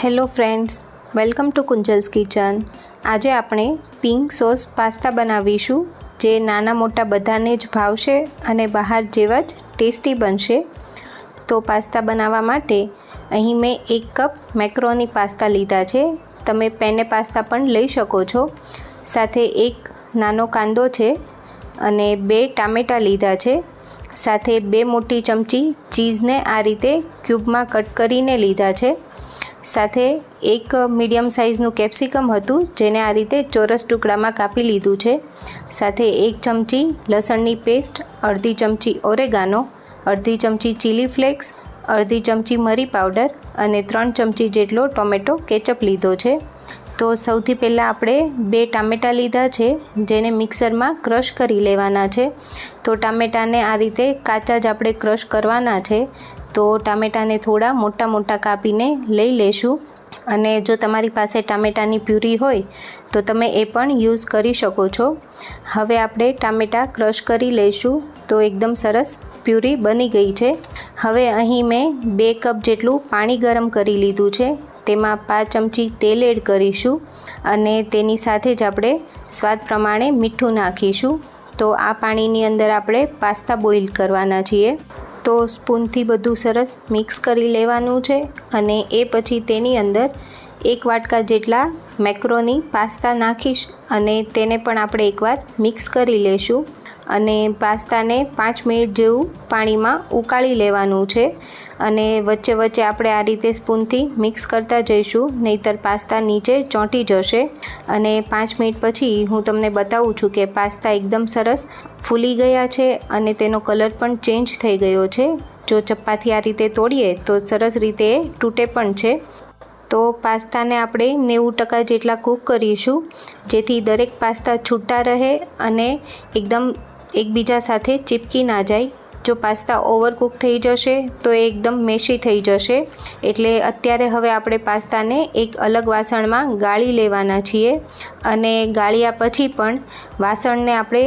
Hello friends welcome to Kunjal's kitchen આજે આપણે pink sauce pasta બનાવીશું, જે નાના મોટા બધાને જ ભાવશે અને બહાર જેવા જ ટેસ્ટી બનશે. તો પાસ્તા બનાવવા માટે અહીં મેં એક કપ મેક્રોની પાસ્તા લીધા છે. તમે પેને પાસ્તા પણ લઈ શકો છો. સાથે એક નાનો કાંદો છે અને બે ટામેટાં લીધા છે. સાથે બે મોટી ચમચી ચીઝને આ રીતે ક્યુબમાં કટ કરીને લીધા છે. સાથે એક મીડિયમ સાઇઝનું કેપ્સિકમ હતું, જેને આ રીતે ચોરસ ટુકડામાં કાપી લીધું છે. સાથે એક ચમચી લસણની પેસ્ટ, અડધી ચમચી ઓરેગાનો, અડધી ચમચી ચીલી ફ્લેક્સ, અડધી ચમચી મરી પાવડર અને ત્રણ ચમચી જેટલો ટોમેટો કેચઅપ લીધો છે. તો સૌથી પહેલાં આપણે બે ટામેટાં લીધા છે, જેને મિક્સરમાં ક્રશ કરી લેવાના છે. તો ટામેટાને આ રીતે કાચા જ આપણે ક્રશ કરવાના છે. તો ટામેટાને થોડા મોટા મોટા કાપીને લઈ લેશું. અને જો તમારી પાસે ટામેટાની પ્યુરી હોય, તો તમે એ પણ યુઝ કરી શકો છો. હવે આપણે ટામેટાં ક્રશ કરી લઈશું, તો એકદમ સરસ પ્યુરી બની ગઈ છે. હવે અહીં મેં બે કપ જેટલું પાણી ગરમ કરી લીધું છે. તેમાં પાંચ ચમચી તેલ એડ કરીશું અને તેની સાથે જ આપણે સ્વાદ પ્રમાણે મીઠું નાખીશું. તો આ પાણીની અંદર આપણે પાસ્તા બોઇલ કરવાના છીએ. તો સ્પૂનથી બધું સરસ મિક્સ કરી લેવાનું છે અને એ પછી તેની અંદર એક વાટકા જેટલા મેક્રોની પાસ્તા નાખીશ અને તેને પણ આપણે એકવાર મિક્સ કરી લેશું. અને પાસ્તાને પાંચ મિનિટ જેવું પાણીમાં ઉકાળી લેવાનું છે. અને વચ્ચે વચ્ચે આપણે આ રીતે સ્પૂનથી મિક્સ કરતા જઈશું. નહીતર પાસ્તા નીચે ચોંટી જશે. અને પાંચ મિનિટ પછી હું તમને બતાવું છું કે પાસ્તા એકદમ સરસ ફૂલી ગયા છે અને તેનો કલર પણ ચેન્જ થઈ ગયો છે. જો ચપ્પાથી આ રીતે તોડીએ તો સરસ રીતે તૂટે પણ છે. તો પાસ્તાને આપણે નેવું ટકા જેટલા કૂક કરીશું, જેથી દરેક પાસ્તા છૂટા રહે અને એકદમ એકબીજા સાથે ચીપકી ના જાય. જો પાસ્તા ઓવરકુક થઈ જશે, તો એ એકદમ મેશી થઈ જશે. એટલે અત્યારે હવે આપણે પાસ્તાને એક અલગ વાસણમાં ગાળી લેવાના છીએ અને ગાળ્યા પછી પણ વાસણને આપણે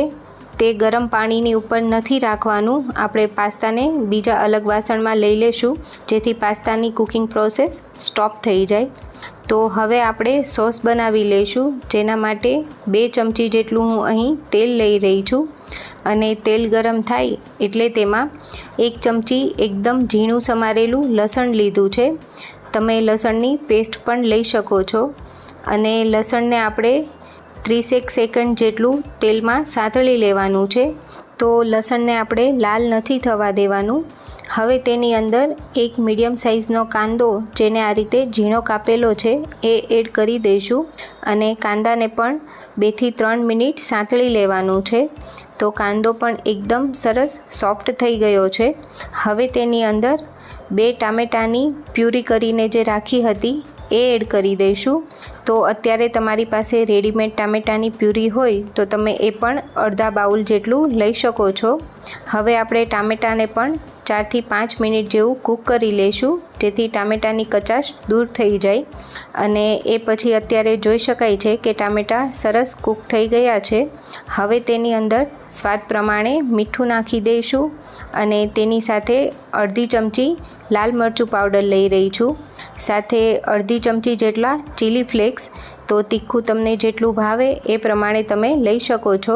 તે ગરમ પાણીની ઉપર નથી રાખવાનું. આપણે પાસ્તાને બીજા અલગ વાસણમાં લઈ લેશું, જેથી પાસ્તાની કુકિંગ પ્રોસેસ સ્ટોપ થઈ જાય. તો હવે આપણે સોસ બનાવી લઈશું, જેના માટે બે ચમચી જેટલું હું અહીં તેલ લઈ રહી છું. અને તેલ ગરમ થાય એટલે તેમાં એક ચમચી એકદમ ઝીણું સમારેલું લસણ લીધું છે. તમે લસણની પેસ્ટ પણ લઈ શકો છો. અને લસણને આપણે ત્રીસેક સેકન્ડ જેટલું તેલમાં સાતળી લેવાનું છે. તો લસણને આપણે લાલ નથી થવા દેવાનું. હવે તેની અંદર એક મીડિયમ સાઇઝનો કાંદો જેને આ રીતે ઝીણો કાપેલો છે એ એડ કરી દઈશું. અને કાંદાને પણ બેથી ત્રણ મિનિટ સાંતળી લેવાનું છે. તો કાંદો પણ એકદમ સરસ સોફ્ટ થઈ ગયો છે. હવે તેની અંદર બે ટામેટાની પ્યુરી કરીને જે રાખી હતી એ એડ કરી દઈશું. તો અત્યારે તમારી પાસે રેડીમેડ ટામેટાની પ્યુરી હોય તો તમે એ પણ અડધા બાઉલ જેટલું લઈ શકો છો. હવે આપણે ટામેટાને પણ ચારથી પાંચ મિનિટ જેવું કૂક કરી લઈશું. જેથી ટામેટાની કચાશ દૂર થઈ જાય. અને એ પછી અત્યારે જોઈ શકાય છે કે ટામેટાં સરસ કૂક થઈ ગયા છે. હવે તેની અંદર સ્વાદ પ્રમાણે મીઠું નાખી દઈશું. અને તેની સાથે અડધી ચમચી લાલ મરચું પાવડર લઈ રહી છું. સાથે અડધી ચમચી જેટલા ચીલી ફ્લેક્સ તો તીખું તમને જેટલું ભાવે એ પ્રમાણે તમે લઈ શકો છો.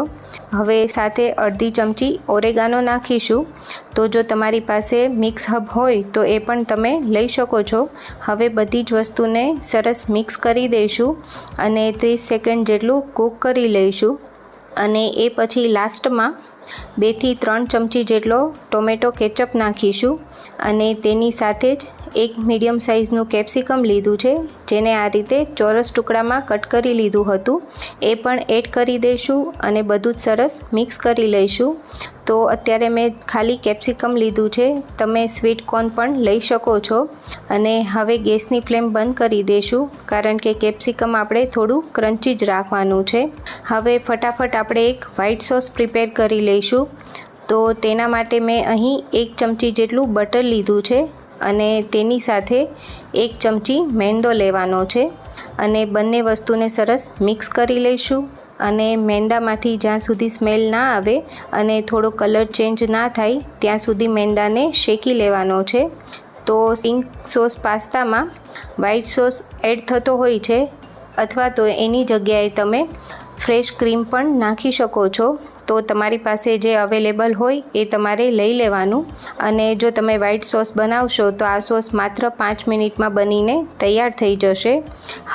હવે સાથે અડધી ચમચી ઓરેગાનો નાખીશું. તો જો તમારી પાસે મિક્સ હબ હોય, તો એ પણ તમે લઈ શકો છો. હવે બધી જ વસ્તુને સરસ મિક્સ કરી દઈશું અને ત્રીસ સેકન્ડ જેટલું કૂક કરી લઈશું. અને એ પછી લાસ્ટમાં બેથી ત્રણ ચમચી જેટલો ટોમેટો કેચઅપ નાખીશું અને તેની સાથે જ એક મીડિયમ સાઇઝનું કેપ્સિકમ લીધું છે, જેને આ રીતે ચોરસ ટુકડામાં કટ કરી લીધું હતું. એ પણ એડ કરી દઈશું અને બધું જ સરસ મિક્સ કરી લઈશું. તો અત્યારે મેં ખાલી કેપ્સિકમ લીધું છે. તમે સ્વીટ કોર્ન પણ લઈ શકો છો. અને હવે ગેસની ફ્લેમ બંધ કરી દઈશું, કારણ કે કેપ્સિકમ આપણે થોડું ક્રન્ચી જ રાખવાનું છે. હવે ફટાફટ આપણે એક વ્હાઈટ સોસ પ્રિપેર કરી લઈશું. તો તેના માટે મેં અહીં એક ચમચી જેટલું બટર લીધું છે. અને તેની સાથે એક ચમચી મેંદો લેવાનો છે. અને બંને વસ્તુને સરસ મિક્સ કરી લઈશું. અને મેંદામાંથી જ્યાં સુધી સ્મેલ ના આવે અને થોડો કલર ચેન્જ ના થાય, ત્યાં સુધી મેંદાને શેકી લેવાનો છે. તો પિંક સોસ પાસ્તામાં વ્હાઈટ સોસ એડ થતો હોય છે. અથવા તો એની જગ્યાએ તમે ફ્રેશ ક્રીમ પણ નાખી શકો છો. તો તમારી પાસે જે અવેલેબલ હોય એ તમારે લઈ લેવાનું. અને જો તમે વ્હાઈટ સોસ બનાવશો તો આ સોસ માત્ર પાંચ મિનિટમાં બનીને તૈયાર થઈ જશે.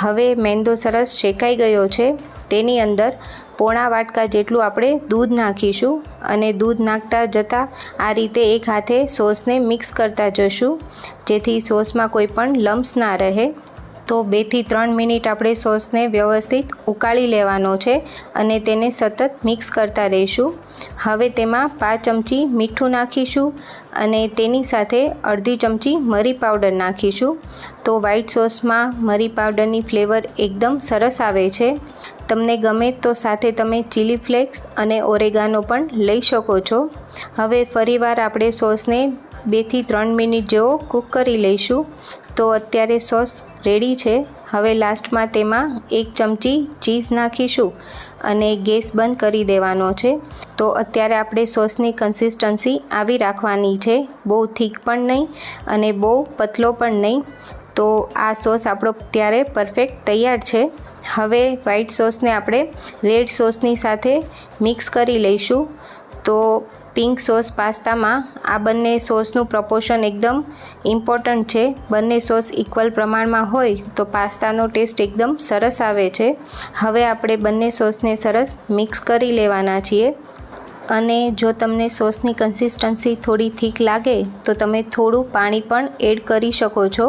હવે મેંદો સરસ શેકાઈ ગયો છે. તેની અંદર પોણા વાટકા જેટલું આપણે દૂધ નાખીશું અને દૂધ નાખતા જતાં આ રીતે એક હાથે સોસને મિક્સ કરતા જશું. જેથી સોસમાં કોઈ પણ લમ્સ ના રહે. તો બેથી ત્રણ મિનિટ આપણે સોસને વ્યવસ્થિત ઉકાળી લેવાનો છે અને તેને સતત મિક્સ કરતા રહીશું. હવે તેમાં પાંચ ચમચી મીઠું નાખીશું અને તેની સાથે અડધી ચમચી મરી પાવડર નાખીશું. તો વ્હાઈટ સોસમાં મરી પાવડરની ફ્લેવર એકદમ સરસ આવે છે. તમને ગમે તો સાથે તમે ચીલી ફ્લેક્સ અને ઓરેગાનો પણ લઈ શકો છો. હવે ફરીવાર આપણે સોસને બેથી ત્રણ મિનિટ જેવો કૂક કરી લઈશું. તો અત્યારે સોસ રેડી છે. હવે લાસ્ટમાં તેમાં એક ચમચી ચીઝ નાખીશું અને ગેસ બંધ કરી દેવાનો છે. તો અત્યારે આપણે સોસની કન્સિસ્ટન્સી આવી રાખવાની છે. બહુ થીક પણ નહીં અને બહુ પતલો પણ નહીં. તો આ સોસ આપણો ત્યારે પરફેક્ટ તૈયાર છે. હવે વ્હાઈટ સોસને આપણે રેડ સોસની સાથે મિક્સ કરી લઈશું. તો પિંક સોસ પાસ્તામાં આ બંને સોસનું પ્રપોર્શન એકદમ ઇમ્પોર્ટન્ટ છે. બંને સોસ ઇક્વલ પ્રમાણમાં હોય તો પાસ્તાનો ટેસ્ટ એકદમ સરસ આવે છે. હવે આપણે બંને સોસને સરસ મિક્સ કરી લેવાના છીએ. અને જો તમને સોસની કન્સિસ્ટન્સી થોડી થીક લાગે તો તમે થોડું પાણી પણ એડ કરી શકો છો.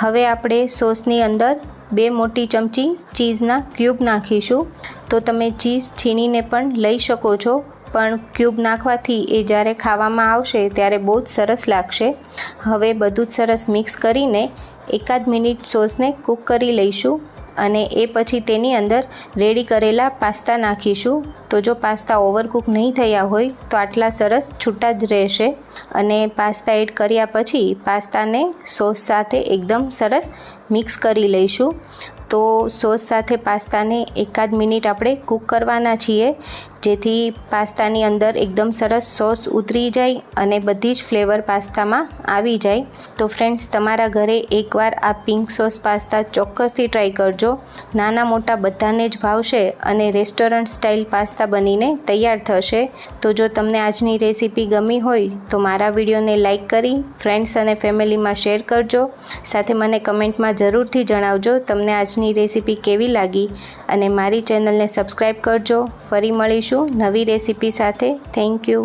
હવે આપણે સોસની અંદર બે મોટી ચમચી ચીઝના ક્યુબ નાખીશું. તો તમે ચીઝ છીણીને પણ લઈ શકો છો. પણ ક્યુબ નાખવાથી એ જ્યારે ખાવામાં આવશે ત્યારે બહુ જ સરસ લાગશે. હવે બધું જ સરસ મિક્સ કરીને એકાદ મિનિટ સોસને કૂક કરી લઈશું અને એ પછી તેની અંદર રેડી કરેલા પાસ્તા નાખીશું. તો જો પાસ્તા ઓવરકૂક નહીં થયા હોય તો આટલા સરસ છૂટા જ રહેશે અને પાસ્તા એડ કર્યા પછી પાસ્તાને સોસ સાથે એકદમ સરસ મિક્સ કરી લઈશું. તો સોસ સાથે પાસ્તાને એકાદ મિનિટ આપણે કૂક કરવાના છીએ. જેથી પાસ્તાની અંદર એકદમ સરસ સોસ ઉતરી જાય અને બધી જ ફ્લેવર પાસ્તામાં આવી જાય. તો ફ્રેન્ડ્સ, તમારા ઘરે એકવાર આ પિંક સોસ પાસ્તા ચોક્કસથી ટ્રાય કરજો. નાના મોટા બધાને જ ભાવશે અને રેસ્ટોરન્ટ સ્ટાઇલ પાસ્તા બનીને તૈયાર થશે. તો જો તમને આજની રેસીપી ગમી હોય, તો મારા વિડીયોને લાઇક કરી, ફ્રેન્ડ્સ અને ફેમિલીમાં શેર કરજો. સાથે મને કમેન્ટમાં જરૂરથી જણાવજો તમને આજની રેસીપી કેવી લાગી અને મારી ચેનલને સબસ્ક્રાઈબ કરજો. ફરી મળીશું. નવી રેસીપી સાથે. Thank you